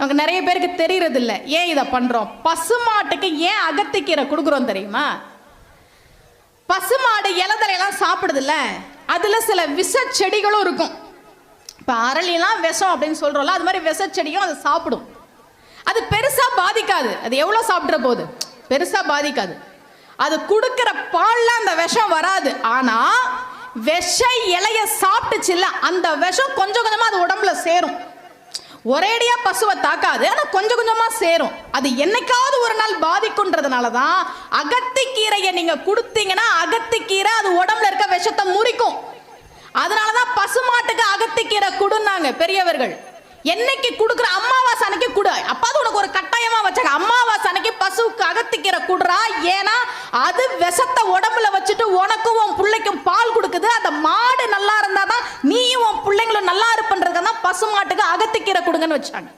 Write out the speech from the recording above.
நமக்கு நிறைய பேருக்கு தெரியறது இல்ல ஏன் இதை பண்றோம்? பசுமாட்டுக்கு ஏன் அகத்திக்கீரை கொடுக்குறோம் தெரியுமா? பசுமாடு இலதலையெல்லாம் சாப்பிடுதுல்ல. அதுல சில விஷ செடிகளும் இருக்கும். இப்போ அரளிலாம் விஷம் அப்படின்னு சொல்றோம்ல அது மாதிரி விஷ செடியும் அது சாப்பிடும். அது பெருசா பாதிக்காது. அது எவ்வளோ சாப்பிட்ற போகுது பெருசா பாதிக்காது. அது கொடுக்கிற பால்ல அந்த விஷம் வராது. ஆனா விஷ இலைய சாப்பிட்டுச்சுல்ல அந்த விஷம் கொஞ்சம் கொஞ்சமா அது உடம்புல சேரும். ஒரேடியா பசுவை தாக்காது ஆனால் கொஞ்சம் கொஞ்சமாக சேரும். அது என்னைக்காவது ஒரு நாள் பாதிக்குன்றதுனால தான் அகத்திக்கீரையை நீங்கள் கொடுத்தீங்கன்னா அகத்திக்கீரை அது உடம்புல இருக்க விஷத்தை முறிக்கும். அதனால தான் பசுமாட்டுக்கு அகத்திக்கீரை கொடுன்னாங்க பெரியவர்கள். என்னைக்கு கொடுக்குற அமாவாசை அன்னைக்கு கொடு. அப்பாவது உனக்கு ஒரு கட்டாயமாக வச்சாங்க. அம்மாவாசை அன்னைக்கு பசுவுக்கு அகத்திக்கீரை கொடுறா. ஏன்னா அது விஷத்தை உடம்புல வச்சுட்டு உனக்கும் மாட்டுக்கு அகத்திக்கீரை கொடுங்கன்னு வச்சாங்க